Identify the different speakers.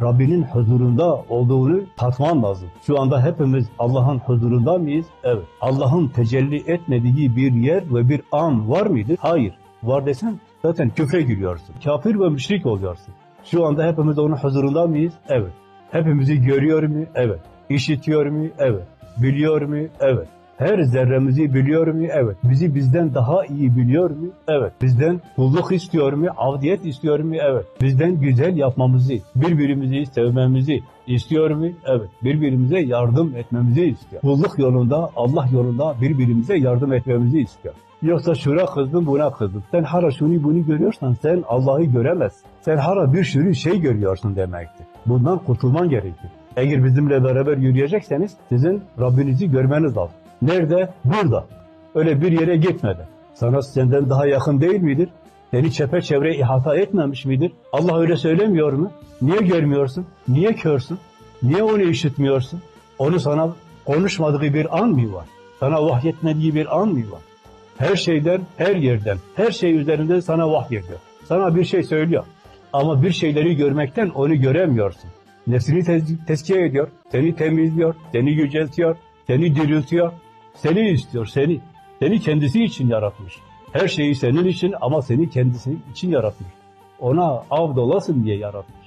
Speaker 1: Rabbinin huzurunda olduğunu tatman lazım. Şu anda hepimiz Allah'ın huzurunda mıyız? Evet. Allah'ın tecelli etmediği bir yer ve bir an var mıdır? Hayır. Var desen zaten küfre giriyorsun. Kafir ve müşrik oluyorsun. Şu anda hepimiz onun huzurunda mıyız? Evet. Hepimizi görüyor mu? Evet. İşitiyor mu? Evet. Biliyor mu? Evet. Her zerremizi biliyor mu? Evet. Bizi bizden daha iyi biliyor mu? Evet. Bizden kulluk istiyor mu? Avdiyet istiyor mu? Evet. Bizden güzel yapmamızı, birbirimizi sevmemizi istiyor mu? Evet. Birbirimize yardım etmemizi istiyor. Kulluk yolunda, Allah yolunda birbirimize yardım etmemizi istiyor. Yoksa şuna kızdım, buna kızdım. Sen hara şunu bunu görüyorsan sen Allah'ı göremezsin. Sen hara bir sürü şey görüyorsun demektir. Bundan kurtulman gerekir. Eğer bizimle beraber yürüyecekseniz sizin Rabbinizi görmeniz lazım. Nerede? Burada. Öyle bir yere gitmeden. Sana senden daha yakın değil midir? Seni çepeçevre ihata etmemiş midir? Allah öyle söylemiyor mu? Niye görmüyorsun? Niye körsün? Niye onu işitmiyorsun? Onu sana konuşmadığı bir an mı var? Sana vahyetmediği bir an mı var? Her şeyden, her yerden, her şey üzerinden sana vahyediyor. Sana bir şey söylüyor. Ama bir şeyleri görmekten onu göremiyorsun. Nefsini tez- tezkiye ediyor, seni temizliyor, seni yüceltiyor, seni diriltiyor, seni istiyor, seni. Seni kendisi için yaratmış. Her şeyi senin için ama seni kendisi için yaratmış. Ona av dolasın diye yaratmış.